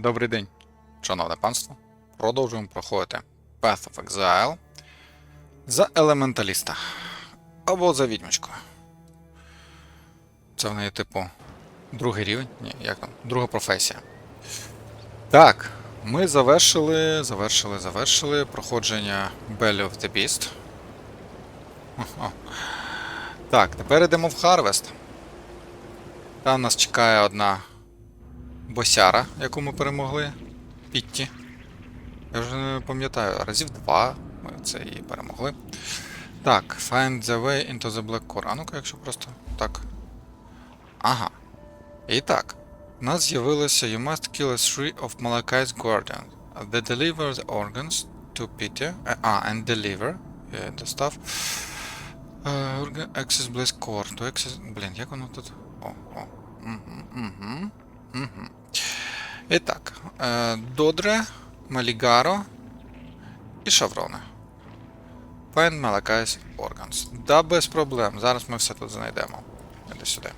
Добрий день, шановне панство. Продовжуємо проходити Path of Exile за елементаліста. Або за відьмочку. Це в неї, типу, другий рівень? Ні, як там? Друга професія. Так, ми завершили, завершили, завершили проходження Belly of the Beast. Так, тепер йдемо в Harvest. Там нас чекає одна босяра, яку ми перемогли. Пітті. Я вже не пам'ятаю, разів два ми це її перемогли. Так, find the way into the black core. А ну-ка, якщо просто так. Ага. І так. У нас з'явилося You must kill three of Malakai's guardians. They deliver the organs to Peter. е, А, and deliver. Я достав. Е, access Blaze Core. To access... Блін, як воно тут? О, о. Угу, угу. Угу. І так. Е, Додре, Малігаро і Шавроне. Find Malakai's Organs. Да, без проблем. Зараз ми все тут знайдемо. Іди сюди.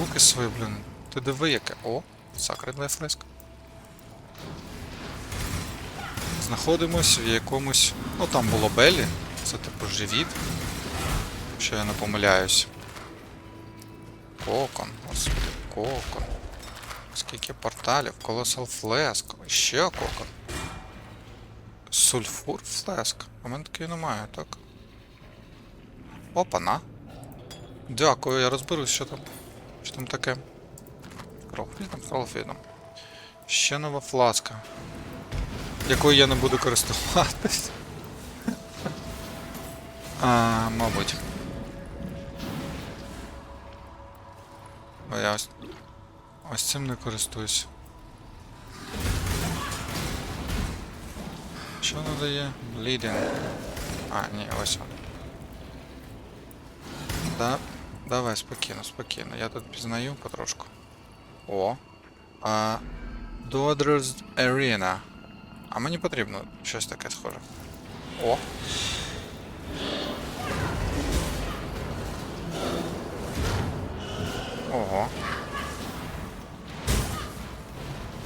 Руки свої, блін. Ти диви яке. О, Life Flask. Знаходимось в якомусь. Ну там було Белі. Це типу живіт. Якщо я не помиляюсь. Кокон, господи, кокон. Скільки порталів, Colossal Flask, ще кокон. Сульфур Флеск. У мене такої немає, так? Опана. Дякую, я розберусь, що там. Що там таке. Крофлідом, крофлідом. Ще нова фласка. Якою я не буду користуватись. А, мабуть. Я ось, ось цим не користуюсь. Що надає? Bleeding. А, ні, ось він. Да, давай, спокійно, спокійно. Я тут пізнаю потрошку. О. А, Daughter's Arena. А мені потрібно щось таке схоже. О. Ого.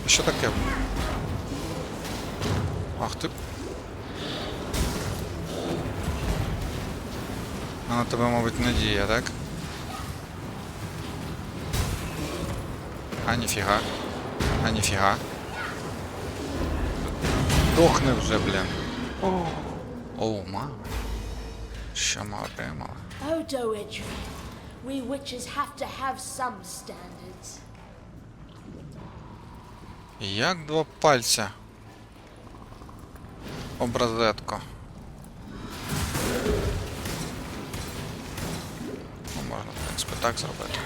Що таке? Ах ти. А на тебе, мабуть, не діє, так? А ніфіга. А ніфіга. Дохне вже, блін. Оу, мама. Що ми отримали? We witches have to have some standards. Як два пальця. Образетко. Ну, можна, в принципі, так зробити.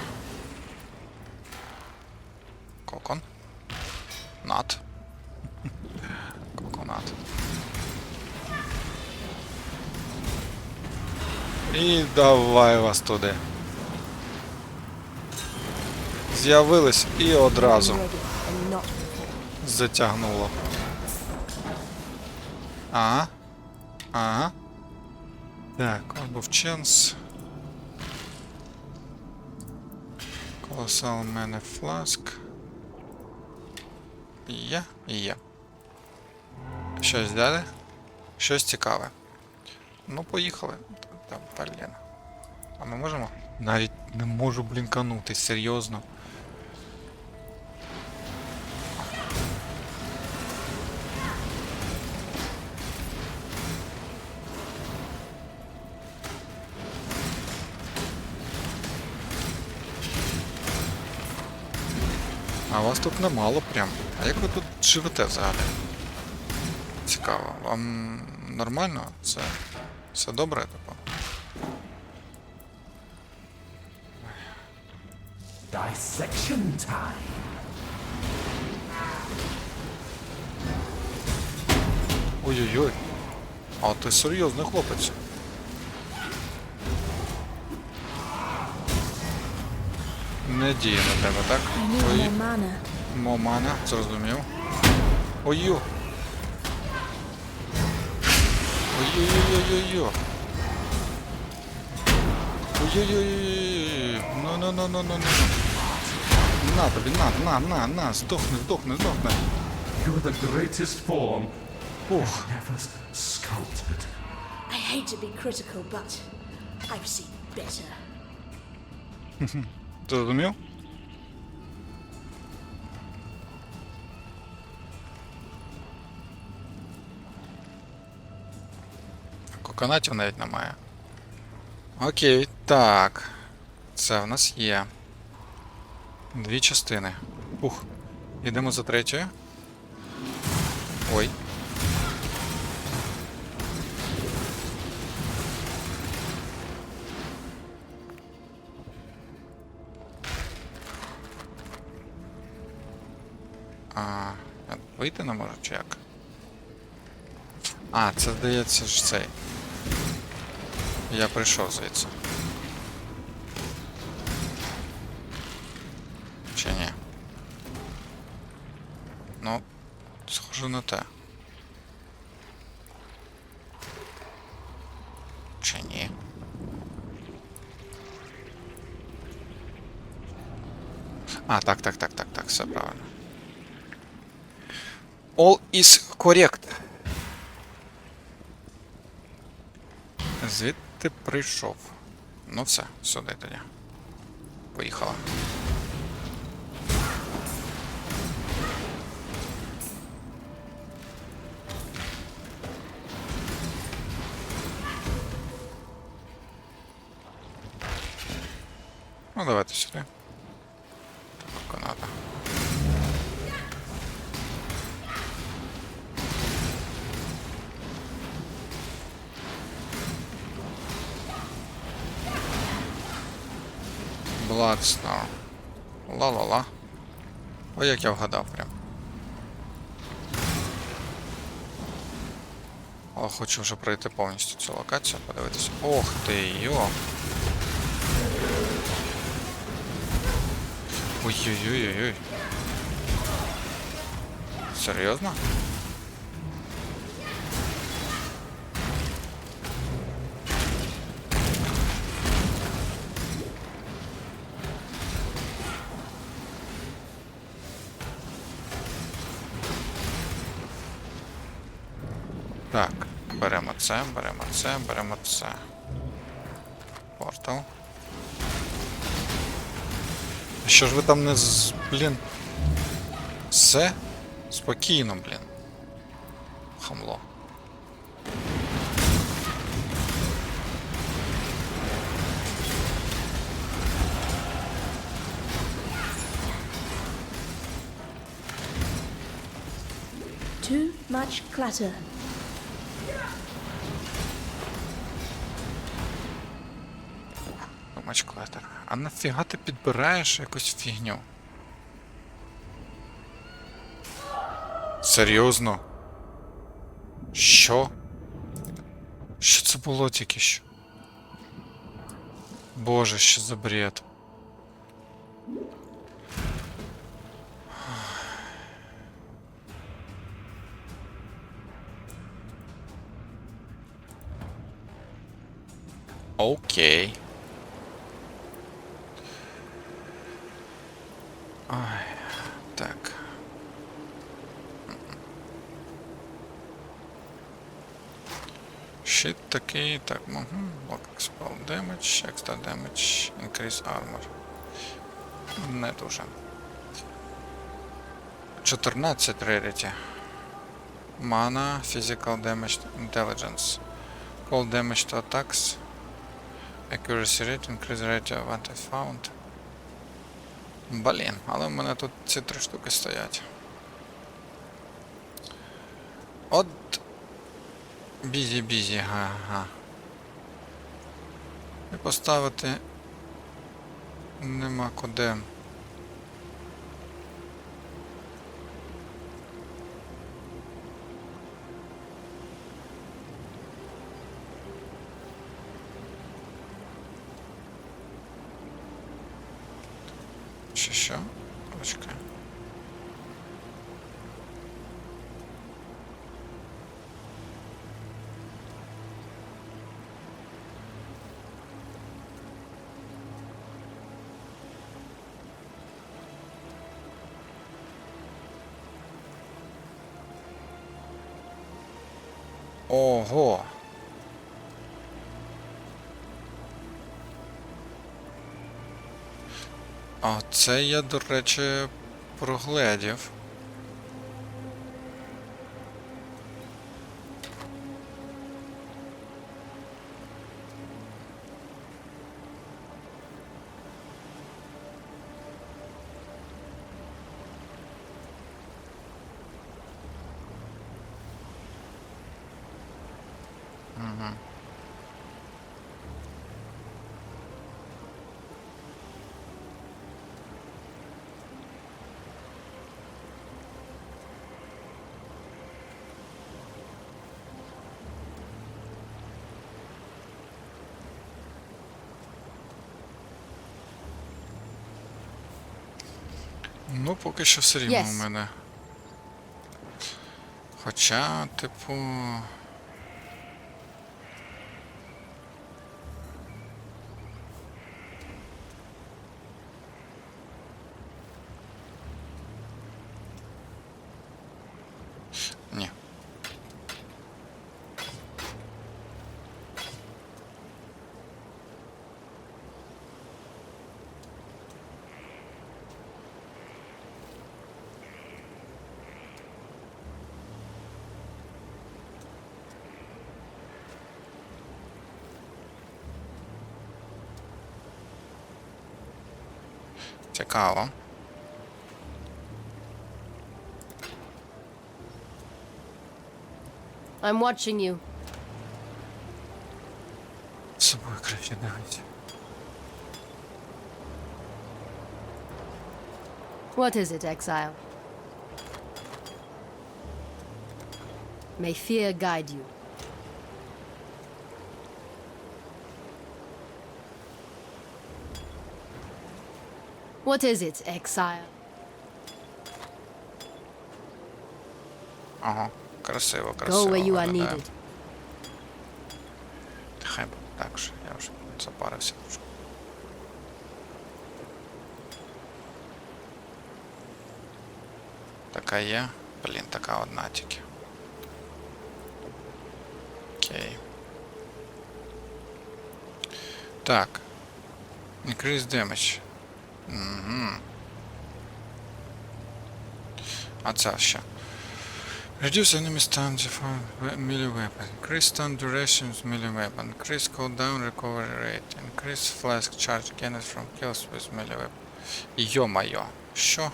Кокон. Нат. Коконат. І давай вас туди. З'явились і одразу затягнуло. Ага. Ага. Так, он був Ченс. Колосал мене фласк. Є, є. Щось далі? Щось цікаве. Ну, поїхали. Там, блін. А ми можемо? Навіть не можу блінканути, серйозно. А вас тут немало прям. А як ви тут живете взагалі? Цікаво. Вам нормально? Це все добре, типу? Dissection time. Ой-ой-ой. А ти серйозний хлопець. Не діє на тебе, так? I need Ой, more mana. Момана, зрозумів. Ой-ю. Ой-ой-ой-ой-ой. Ой-ой-ой-ой. Ну, ну, ну, ну, ну, ну. на тобі, на, на, на, на, здохни, здохни, здохни. You're the greatest form Ух, ever sculpted. I hate to be critical, but I've seen better. ти зрозумів? Коконатів навіть немає. Окей, так. Це в нас є. Дві частини. Ух. Йдемо за третьою. Ой. Вийти не можу, чи як? А, це здається ж цей. Я прийшов звідси. Чи ні? Ну, схоже на те. Чи ні? А, так, так, так, так, так, все правильно. All is correct. Звідти прийшов. Ну все, сюди тоді. Поїхала. Bloodstone. Ла-ла-ла. Ой, як я вгадав прям. О, хочу вже пройти повністю цю локацію, подивитися. Ох ти йо. Ой-ой-ой-ой-ой. Серйозно? Це, беремо це, беремо це. Портал. Що ж ви там не з. Блін. Все? Спокійно, блін. Хамло. Too much clutter. Думач клетер. А нафіга ти підбираєш якусь фігню? Серйозно? Що? Що це було тільки що? Боже, що за бред? Окей. Ай, так. Щит такий, так, угу. Block spell damage, extra damage, increase armor. Не дуже. 14 rarity. Mana, physical damage, intelligence. Cold damage to attacks. Accuracy rate, increase rate of anti-found. Блін, але в мене тут ці три штуки стоять. От. Бізі-бізі, га-га. І поставити нема куди. Ого. А це я, до речі, прогледів. Ну, поки що все рівно Yes. у мене. Хоча, типу. Цікаво. I'm watching you. З собою краще дивиться. What is it, exile? May fear guide you. What is it, exile? Ага, красиво, красиво. Go where you are виглядає. needed. Хай буде так вже, я вже запарився трошки. Така є. Блін, така одна тільки. Окей. Так. Increase damage. Угу. А це що? Reduce enemy stun to five melee weapon. Increase stun duration with melee weapon. Increase cooldown recovery rate. Increase flask charge gained from kills with melee weapon. Йо-майо. Що?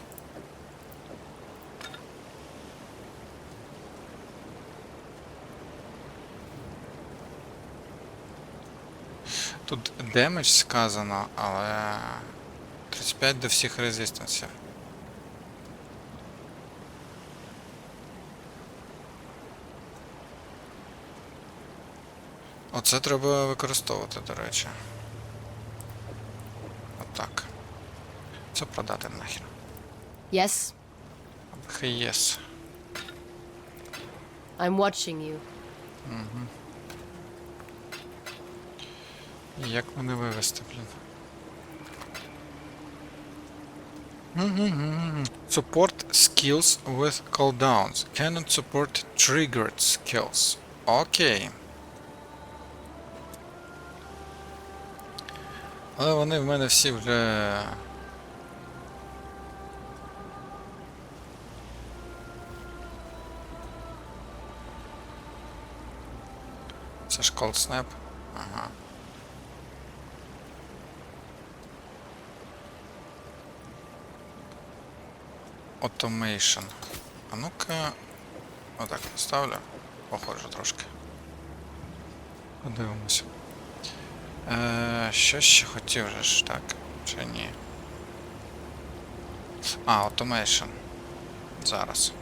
Тут демедж сказано, але 35 до всіх резистансів. Оце треба використовувати, до речі. Отак. Це продати нахер. Yes, єс. I'm watching you. Угу. Як мене вивести, блін? Support skills with cooldowns. Cannot support triggered skills. Окей. Але вони в мене всі вже. Це ж Cold Snap. Ага. Automation. А ну-ка. Отак поставлю. Похоже трошки. Подивимося. Е, що ще хотів же ж так, чи ні? А, Automation. Зараз.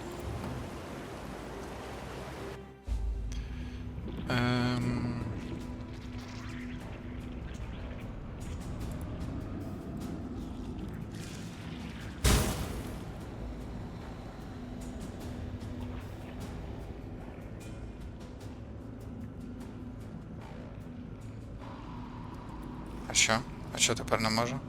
Ем... А що? А що тепер не можу?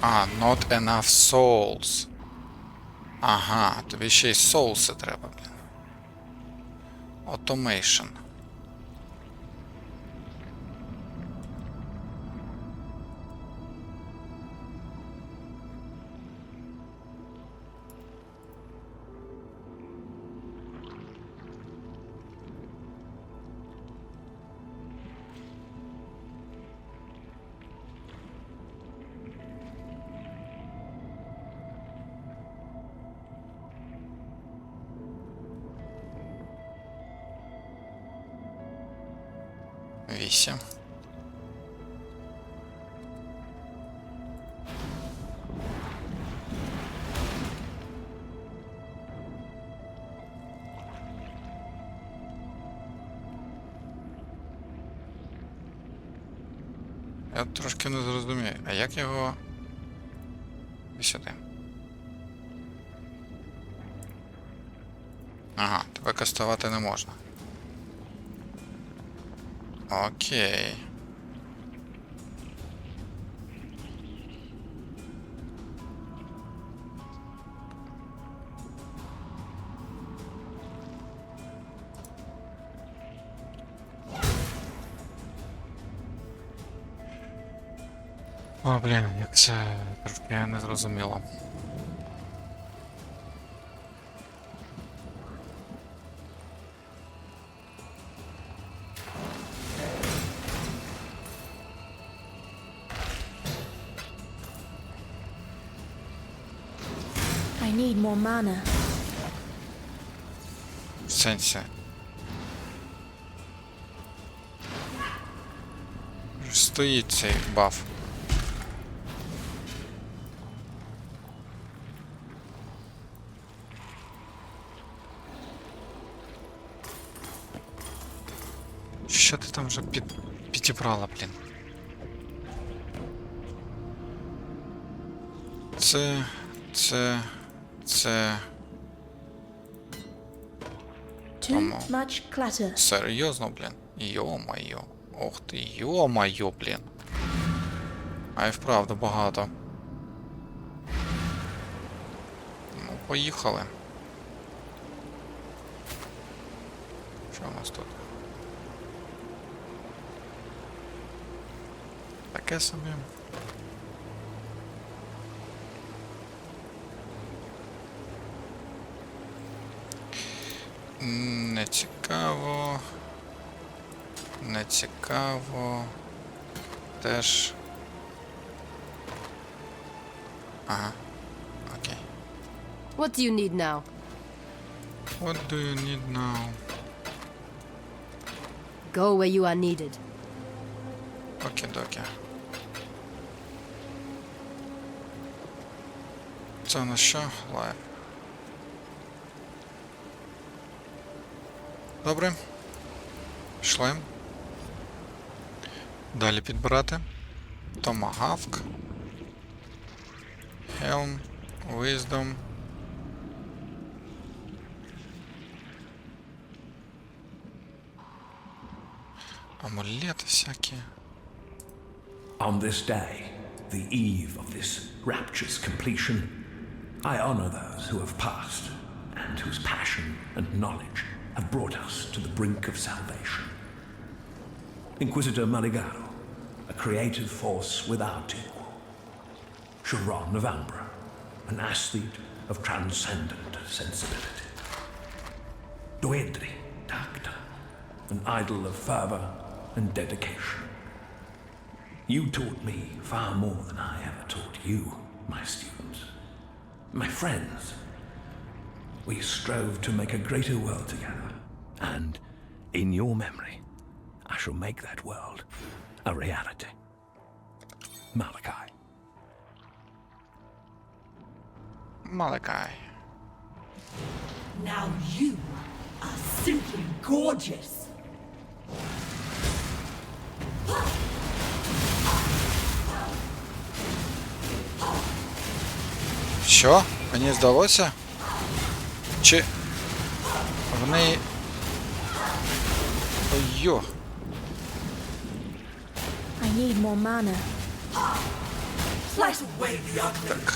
А, not enough souls. Ага, тобі ще й соуси треба, блін. Automation. Вісім. Я трошки не зрозумію, а як його. Сюди. Ага, тебе кастувати не можна. Окей. О, блін, як це трошки не зрозуміло. Need more mana. В сенсі. Стоїть цей баф. Що ти там вже під... підібрала, блін? Це. Це. Це. Clutter. Серйозно, блін? Йо-майо. Ох ти, йо-майо, блін. А і вправду багато. Ну, поїхали. Що у нас тут? Таке собі. Не цікаво. Не цікаво. Теж. Ага. Окей. What do you need now? What do you need now? Go where you are needed. Окі-докі. Це на що? Лайв. Добре. Пішли. Далі підбирати. Томагавк. Helm. Wisdom. Амулети всякі. On this day, the eve of this rapture's completion, I honor those who have passed and whose passion and knowledge have brought us to the brink of salvation. Inquisitor Maligaro, a creative force without equal. Sharon of Ambra, an aesthete of transcendent sensibility. Doedri Takta, an idol of fervor and dedication. You taught me far more than I ever taught you, my students. My friends. We strove to make a greater world together. And in your memory, I shall make that world a reality. Malachi. Маликай. Now you are simply gorgeous. Що? Мені здалося? Чи. В ugly. Так.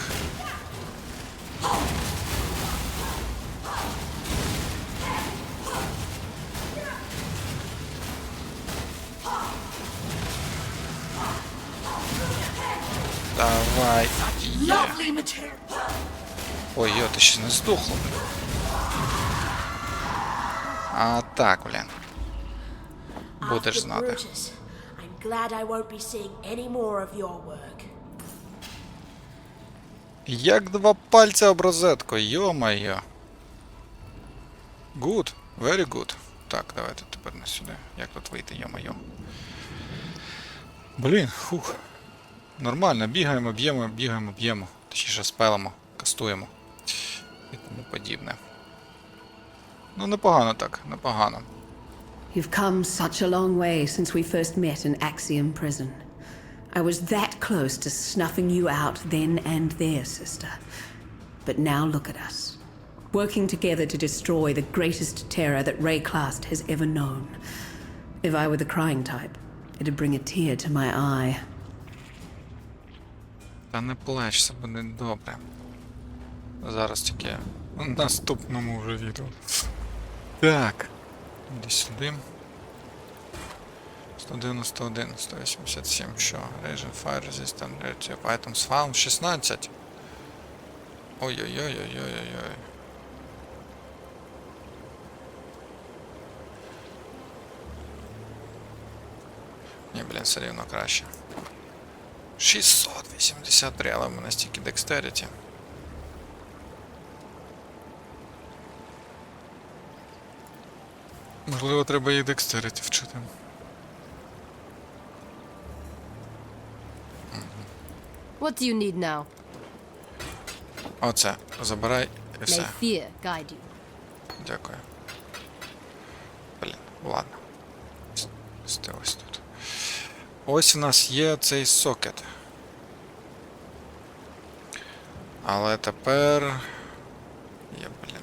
Давай. Є. Lovely material. Ой, йо, ти ще не здохла. А так, блін. Будеш знати. Як два пальця об розетку, йо-моє. Good, very good. Так, давайте тепер на сюди. Як тут вийти, йо-моє. Блін, фух. Нормально, бігаємо, б'ємо, бігаємо, б'ємо. Точніше спелимо, кастуємо. І тому подібне. Ну, непогано так, непогано. You've come such a long way since we first met in Axiom Prison. I was that close to snuffing you out then and there, sister. But now look at us. Working together to destroy the greatest terror that Rayclast has ever known. If I were the crying type, it'd bring a tear to my eye. Та не плач, все буде добре. Зараз тільки в наступному вже відео. Так. Іди сюди. 191, 187, що? Raging Fire Resistant Relative Items Found 16. Ой-ой-ой-ой-ой-ой. Ні, блін, все рівно краще. 683, але в мене стільки Dexterity. Можливо, треба і Dexterity вчити. What do you need now? Оце, забирай і May все. fear guide you. Дякую. Блін, ладно. С- Сти ось тут. Ось у нас є цей сокет. Але тепер. Є, блін,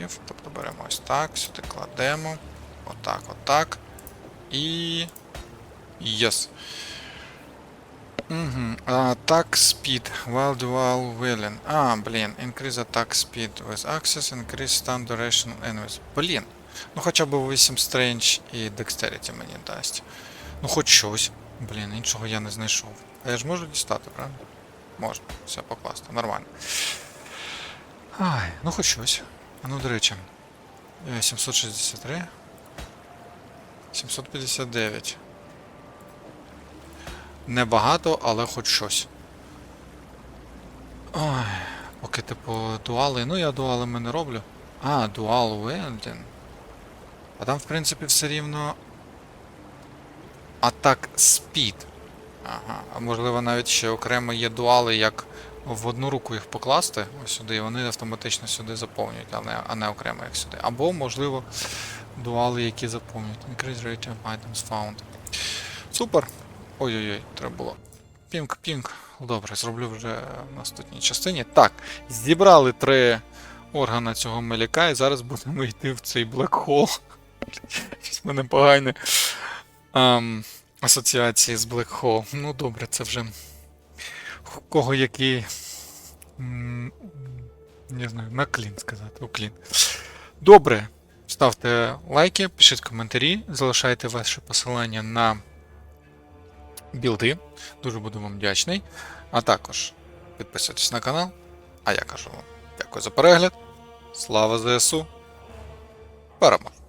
Зрозумів. Тобто беремо ось так, сюди кладемо. Отак, отак. І. Yes. Угу. Attack speed while dual wheeling. А, блін. Increase attack speed with access, increase stun duration on enemies. Блін. Ну хоча б 8 strange і dexterity мені дасть. Ну хоч щось. Блін, іншого я не знайшов. А я ж можу дістати, правда? Можна. Все покласти. Нормально. Ай, ну хоч щось. Ну, до речі. е, 763. 759. Небагато, але хоч щось. Ой, поки типу дуали. Ну я дуалами не роблю. А, дуал Вендін. А там, в принципі, все рівно. Атак спід. Ага. А можливо навіть ще окремо є дуали, як в одну руку їх покласти ось сюди, і вони автоматично сюди заповнюють, а не, а не окремо як сюди. Або, можливо, дуали, які заповнюють. Increase rate of items found. Супер! Ой-ой-ой, треба було. Пінг-пінг. Добре, зроблю вже в наступній частині. Так, зібрали три органи цього меляка, і зараз будемо йти в цей блекхол. Щось мене погані ем, асоціації з блекхол. Ну добре, це вже кого який. Не знаю, на клін сказати, у клін. Добре. Ставте лайки, пишіть коментарі, залишайте ваші посилання на білди. Дуже буду вам вдячний. А також підписуйтесь на канал. А я кажу вам дякую за перегляд. Слава ЗСУ. Перемог!